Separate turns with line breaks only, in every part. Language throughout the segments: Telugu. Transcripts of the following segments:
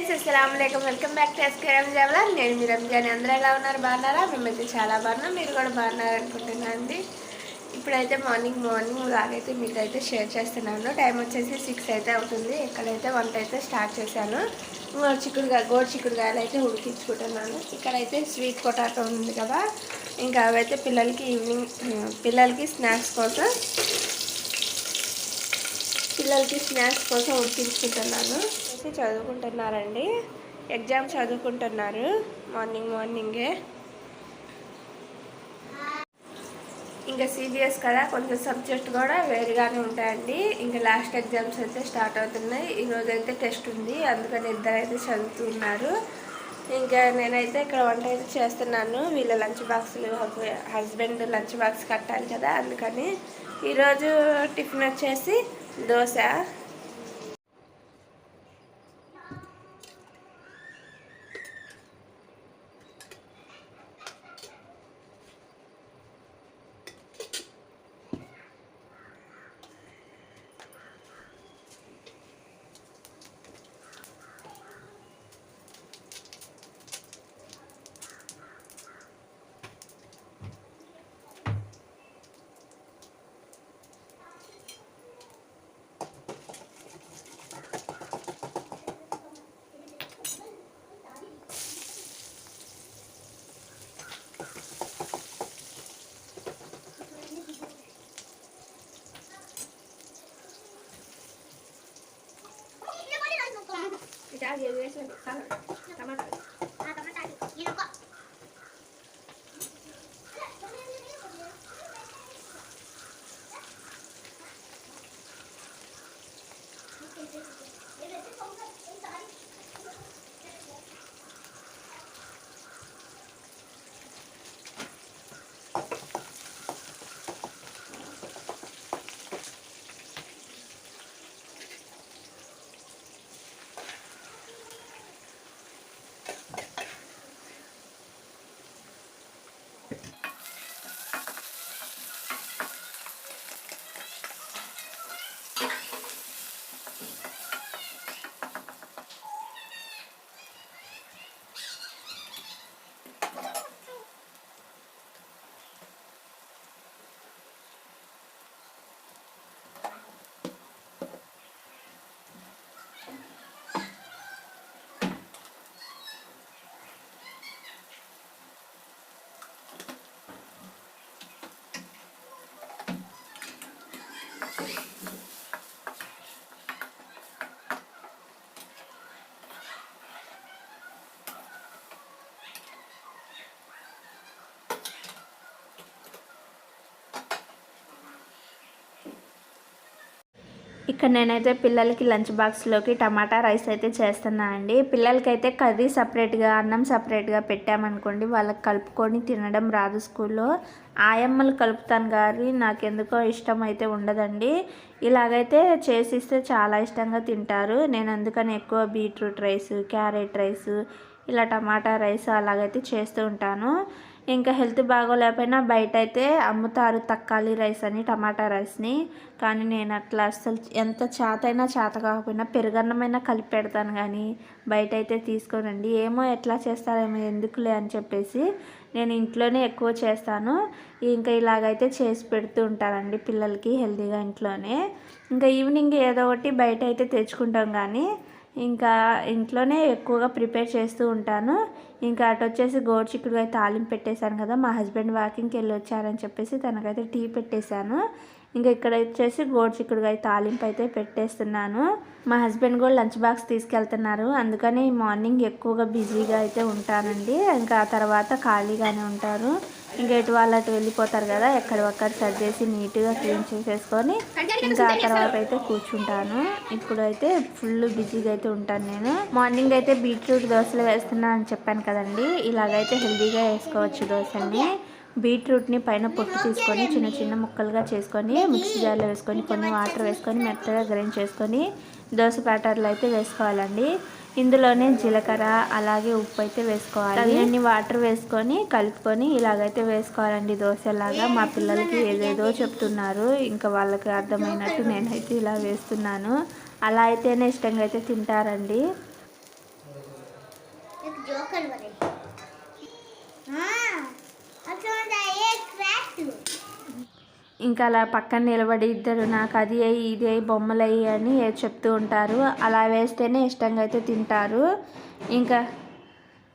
అస్సలం welcome back to SK Ramzan నేను మీ రంజాన్. అందరూ ఎలా ఉన్నారు? బాగున్నారా? మేమైతే చాలా బాగున్నాం. మీరు కూడా బాగున్నారు అనుకుంటున్నాను అండి. ఇప్పుడైతే మార్నింగ్ మార్నింగ్ లాగైతే మీకు అయితే షేర్ చేస్తున్నాను. టైం వచ్చేసి సిక్స్ అయితే అవుతుంది. ఇక్కడైతే వంట అయితే స్టార్ట్ చేశాను. గోడు చిక్కుడుగా గోడు చిక్కుడుగాయలు అయితే ఉడికించుకుంటున్నాను. ఇక్కడైతే స్వీట్ పొటాటో ఉంది కదా. ఇంకా అవైతే పిల్లలకి ఈవినింగ్ పిల్లలకి స్నాక్స్ కోసం పిల్లలకి స్నాక్స్ కోసం ఉడికించుకుంటున్నాను. అయితే చదువుకుంటున్నారండి. ఎగ్జామ్ చదువుకుంటున్నారు. మార్నింగ్ మార్నింగే ఇంకా సిబిఎస్ కదా కొంచెం సబ్జెక్ట్ కూడా వేరుగానే ఉంటాయండి. ఇంకా లాస్ట్ ఎగ్జామ్స్ అయితే స్టార్ట్ అవుతున్నాయి. ఈరోజు అయితే టెస్ట్ ఉంది. అందుకని ఇద్దరైతే చదువుతున్నారు. ఇంకా నేనైతే ఇక్కడ వంట అయితే చేస్తున్నాను. వీళ్ళ లంచ్ బాక్సులు హస్బెండ్ లంచ్ బాక్స్ కట్టాలి కదా అందుకని ఈరోజు టిఫిన్ వచ్చేసి దోశ. Cảm ơn. ఇక్కడ నేనైతే పిల్లలకి లంచ్ బాక్స్లోకి టమాటా రైస్ అయితే చేస్తున్నా అండి. పిల్లలకైతే కర్రీ సపరేట్గా అన్నం సపరేట్గా పెట్టామనుకోండి వాళ్ళకి కలుపుకొని తినడం రాదు స్కూల్లో. ఆయమ్మలు కలుపుతాను కానీ నాకు ఎందుకో ఇష్టం అయితే ఉండదండి. ఇలాగైతే చేసిస్తే చాలా ఇష్టంగా తింటారు. నేను అందుకని ఎక్కువ బీట్రూట్ రైస్ క్యారెట్ రైస్ ఇలా టమాటా రైస్ అలాగైతే చేస్తూ ఉంటాను. ఇంకా హెల్త్ బాగోలేకపోయినా బయట అయితే అమ్ముతారు తక్కాలి రైస్ అని టమాటా రైస్ని. కానీ నేను అట్లా అసలు ఎంత చేతైనా చేత కాకపోయినా పెరుగన్నమైనా కలిపి పెడతాను కానీ బయట అయితే తీసుకోనండి. ఏమో ఎట్లా చేస్తారేమో ఎందుకులే అని చెప్పేసి నేను ఇంట్లోనే ఎక్కువ చేస్తాను. ఇంకా ఇలాగైతే చేసి పెడుతూ ఉంటానండి పిల్లలకి హెల్తీగా ఇంట్లోనే. ఇంకా ఈవినింగ్ ఏదో ఒకటి బయట అయితే తెచ్చుకుంటాం కానీ ఇంకా ఇంట్లోనే ఎక్కువగా ప్రిపేర్ చేస్తూ ఉంటాను. ఇంకా అటు వచ్చేసి గోడుచిక్కుడుగా తాలింపు పెట్టేశాను కదా మా హస్బెండ్ వాకింగ్కి వెళ్ళి వచ్చారని చెప్పేసి తనకైతే టీ పెట్టేశాను. ఇంకా ఇక్కడ వచ్చేసి గోడు చిక్కుడుగా తాలింపు అయితే పెట్టేస్తున్నాను. మా హస్బెండ్ కూడా లంచ్ బాక్స్ తీసుకెళ్తున్నారు. అందుకని మార్నింగ్ ఎక్కువగా బిజీగా అయితే ఉంటానండి. ఇంకా ఆ తర్వాత ఖాళీగానే ఉంటారు. ఇంకా ఎటు వాళ్ళు అటు వెళ్ళిపోతారు కదా ఎక్కడ ఒక్కడ సర్దేసి నీట్గా క్లీన్ చేసేసుకొని ఇంకా ఆ తర్వాత అయితే కూర్చుంటాను. ఇప్పుడైతే ఫుల్ బిజీగా అయితే ఉంటాను నేను. మార్నింగ్ అయితే బీట్రూట్ దోశలు వేస్తున్నా అని చెప్పాను కదండి. ఇలాగైతే హెల్దీగా వేసుకోవచ్చు దోశని. బీట్రూట్ని పైన పొట్టు తీసుకొని చిన్న చిన్న ముక్కలుగా చేసుకొని మిక్సీ జార్లో వేసుకొని కొన్ని వాటర్ వేసుకొని మెత్తగా గ్రైండ్ చేసుకొని దోశ ప్యాటర్లు అయితే వేసుకోవాలండి. ఇందులోనే జీలకర్ర అలాగే ఉప్పు అయితే వేసుకోవాలి. అన్ని వాటర్ వేసుకొని కలుపుకొని ఇలాగైతే వేసుకోవాలండి. దోశలాగా మా పిల్లలకి ఏదేదో చెప్తున్నారు. ఇంకా వాళ్ళకి అర్థమైనట్టు నేనైతే ఇలా వేస్తున్నాను. అలా అయితేనే ఇష్టంగా అయితే తింటారండి.
ఇంకా అలా పక్కన నిలబడి ఇద్దరు నాకు అది అయ్యి ఇది అయ్యి బొమ్మలు అయ్యి అని చెప్తూ ఉంటారు. అలా వేస్తేనే ఇష్టంగా అయితే తింటారు. ఇంకా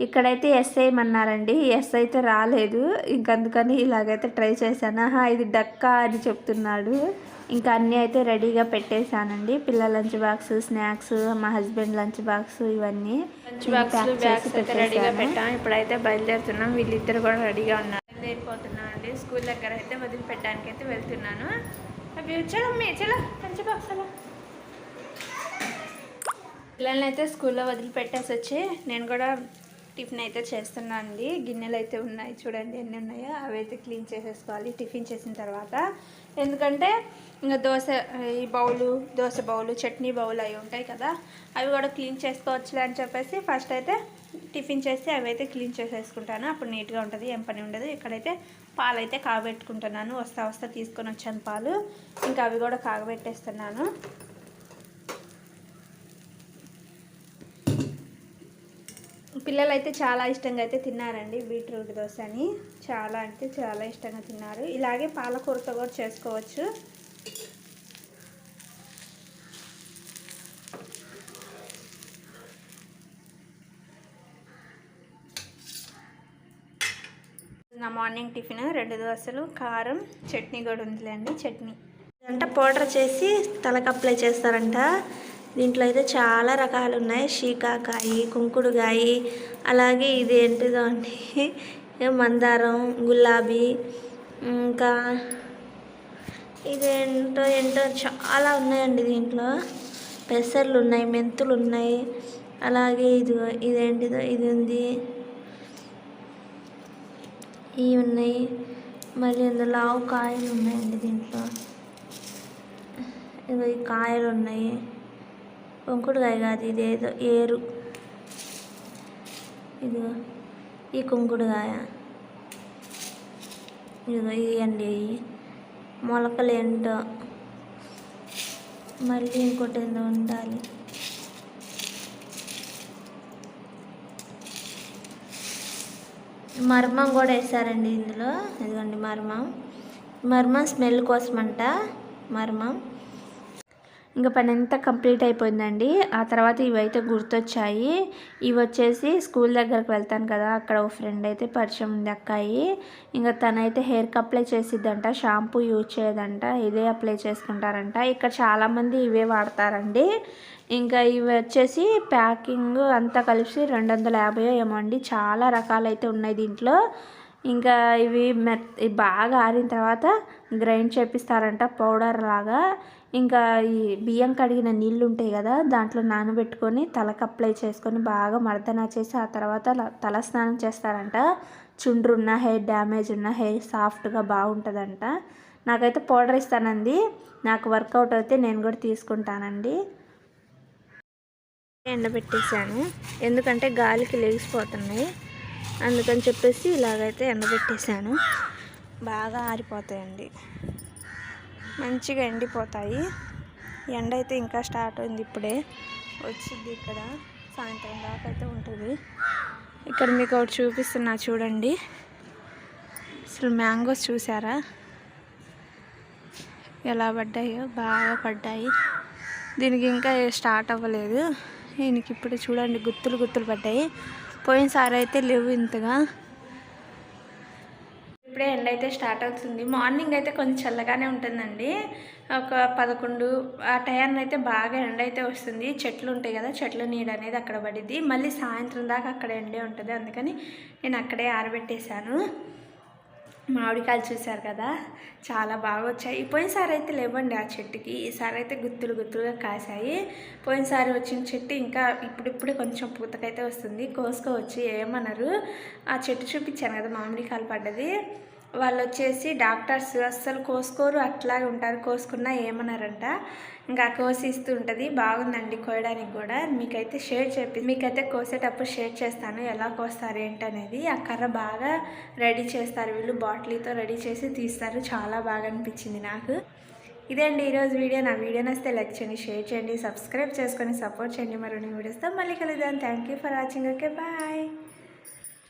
ఇక్కడైతే ఎస్ వేయమన్నారండి ఎస్ అయితే రాలేదు. ఇంక అందుకని ఇలాగైతే ట్రై చేశాను. ఆహా ఇది డక్కా అని చెప్తున్నాడు. ఇంకా అన్నీ అయితే రెడీగా పెట్టేశానండి. పిల్లల లంచ్ బాక్స్ స్నాక్స్ మా హస్బెండ్ లంచ్ బాక్స్ ఇవన్నీ
లంచ్ బాక్స్ బ్యాగ్స్ అయితే రెడీగా పెట్టాం. ఇప్పుడైతే బయలుదేరుతున్నాం. వీళ్ళిద్దరు కూడా రెడీగా ఉన్నారు. బయలుదేరిపోతున్నాం స్కూల్ దగ్గర అయితే వదిలిపెట్టడానికి అయితే వెళ్తున్నాను. అవి చలో మీ చలో లంచ్ పిల్లల్ని అయితే స్కూల్లో వదిలిపెట్టేసి వచ్చి నేను కూడా టిఫిన్ అయితే చేస్తున్నాను అండి. గిన్నెలు అయితే ఉన్నాయి చూడండి ఎన్ని ఉన్నాయో. అవి అయితే క్లీన్ చేసేసుకోవాలి టిఫిన్ చేసిన తర్వాత. ఎందుకంటే ఇంకా దోశ ఈ bowl dosa bowl chutney bowl అవి ఉంటాయి కదా అవి కూడా క్లీన్ చేసుకోవచ్చులే అని చెప్పేసి ఫస్ట్ అయితే టిఫిన్ చేసి అవి అయితే క్లీన్ చేసేసుకుంటాను. అప్పుడు నీట్గా ఉంటుంది ఏం పని ఉండదు. ఇక్కడైతే పాలు అయితే కాగబెట్టుకుంటున్నాను. వస్తా వస్తా తీసుకొని వచ్చాను పాలు. ఇంకా అవి కూడా కాగబెట్టేస్తున్నాను. పిల్లలు అయితే చాలా ఇష్టంగా అయితే తిన్నారండి బీట్రూట్ దోశ అని చాలా అంటే చాలా ఇష్టంగా తిన్నారు. ఇలాగే పాలకూరతో కూడా చేసుకోవచ్చు. మార్నింగ్ టిఫిన్ రెండు దోశలు కారం చట్నీ కూడా ఉందిలేండి చట్నీ. అంటే పౌడర్ చేసి తలకు అప్లై చేస్తారంట. దీంట్లో అయితే చాలా రకాలు ఉన్నాయి. షీకాకాయి కుంకుడుగాయి అలాగే ఇది ఏంటిదో అండి? మందారం గులాబీ ఇంకా ఇదేంటో ఏంటో చాలా ఉన్నాయండి దీంట్లో. పెసర్లు ఉన్నాయి మెంతులు ఉన్నాయి. అలాగే ఇది ఇదేంటిదో ఇది ఉంది. ఇవి ఉన్నాయి. మళ్ళీ ఇందులో లావు కాయలు ఉన్నాయండి దీంట్లో. ఇగో ఈ కాయలు ఉన్నాయి. కుంకుడుకాయ కాదు ఇదేదో ఏరు. ఇదిగో ఈ కుంకుడుకాయ. ఇదిగో ఇవ్వండి మొలకలు ఏంటో. మళ్ళీ ఇంకోటి ఏందో ఉండాలి. మర్మం కూడా వేసారండి ఇందులో. ఇదిగోండి మర్మం. మర్మం స్మెల్ కోసమంట. మర్మం. ఇంకా పని అంతా కంప్లీట్ అయిపోయిందండి. ఆ తర్వాత ఇవైతే గుర్తొచ్చాయి. ఇవి వచ్చేసి స్కూల్ దగ్గరకు వెళ్తాను కదా అక్కడ ఒక ఫ్రెండ్ అయితే పరిచయం ఉంది అక్కాయి. ఇంకా తనైతే హెయిర్కి అప్లై చేసిద్దంట షాంపూ యూజ్ చేయదంట ఇదే అప్లై చేసుకుంటారంట. ఇక్కడ చాలామంది ఇవే వాడతారండి. ఇంకా ఇవి వచ్చేసి ప్యాకింగ్ అంతా కలిసి రెండు వందల యాభై ఏమో అండి. చాలా రకాలైతే ఉన్నాయి దీంట్లో. ఇంకా ఇవి మెత్ బాగా ఆరిన తర్వాత గ్రైండ్ చేపిస్తారంట పౌడర్ లాగా. ఇంకా ఈ బియ్యం కడిగిన నీళ్ళు ఉంటాయి కదా దాంట్లో నానబెట్టుకొని తలకు అప్లై చేసుకొని బాగా మర్దన చేసి ఆ తర్వాత తల స్నానం చేస్తారంట. చుండ్రున్న హెయిర్ డ్యామేజ్ ఉన్న హెయిర్ సాఫ్ట్గా బాగుంటుందంట. నాకైతే పౌడర్ ఇస్తానండి. నాకు వర్కౌట్ అయితే నేను కూడా తీసుకుంటానండి. ఎండబెట్టేసాను ఎందుకంటే గాలికి లేచిపోతున్నాయి. అందుకని చెప్పేసి ఇలాగైతే ఎండబెట్టేసాను బాగా ఆరిపోతాయండి. మంచిగా ఎండిపోతాయి. ఎండ అయితే ఇంకా స్టార్ట్ అయింది ఇప్పుడే. వచ్చింది ఇక్కడ. సాయంత్రం దాకా అయితే ఉంటుంది. ఇక్కడ మీకు ఒకటి చూపిస్తున్నా చూడండి. అసలు మ్యాంగోస్ చూసారా? ఎలా పడ్డాయో? బాగా పడ్డాయి. దీనికి ఇంకా స్టార్ట్ అవ్వలేదు. దీనికి ఇప్పుడు చూడండి గుత్తులు గుత్తులు పడ్డాయి. పోయినసారి అయితే లేవు ఇంతగా. ఇప్పుడే ఎండ అయితే స్టార్ట్ అవుతుంది. మార్నింగ్ అయితే కొంచెం చల్లగానే ఉంటుందండి. ఒక పదకొండు ఆ టయాన్ని అయితే బాగా ఎండ అయితే వస్తుంది. చెట్లు ఉంటాయి కదా చెట్ల నీడ అనేది అక్కడ పడిద్ది. మళ్ళీ సాయంత్రం దాకా అక్కడ ఎండే ఉంటుంది. అందుకని నేను అక్కడే ఆరబెట్టేశాను. మామిడికాయలు చూశారు కదా? చాలా బాగా వచ్చాయి పోయినసారి అయితే లేవండి ఆ చెట్టుకి. ఈసారి అయితే గుత్తులు గుత్తులుగా కాసాయి పోయినసారి వచ్చిన చెట్టు ఇంకా ఇప్పుడిప్పుడే కొంచెం పూతకైతే వస్తుంది. కోసుకోవచ్చు ఏమన్నారు ఆ చెట్టు చూపించాను కదా మామిడికాయలు పడ్డది. వాళ్ళు వచ్చేసి డాక్టర్స్ అస్సలు కోసుకోరు అట్లాగే ఉంటారు. కోసుకున్నా ఏమన్నారంట ఇంకా కోసిస్తూ ఉంటుంది. బాగుందండి కోయడానికి కూడా. మీకైతే షేర్ చెప్పి మీకైతే కోసేటప్పుడు షేర్ చేస్తాను. ఎలా కోస్తారు ఏంటనేది. ఆ కర్ర బాగా రెడీ చేస్తారు. వీళ్ళు బాటిల్తో రెడీ చేసి తీస్తారు. చాలా బాగా అనిపించింది నాకు. ఇదే అండి ఈరోజు వీడియో. నా వీడియో నచ్చితే లైక్ చేయండి షేర్ చేయండి సబ్స్క్రైబ్ చేసుకొని సపోర్ట్ చేయండి. మరో వీడియోస్తో మళ్ళీ కలుద్దాం. Thank you for watching. Okay bye.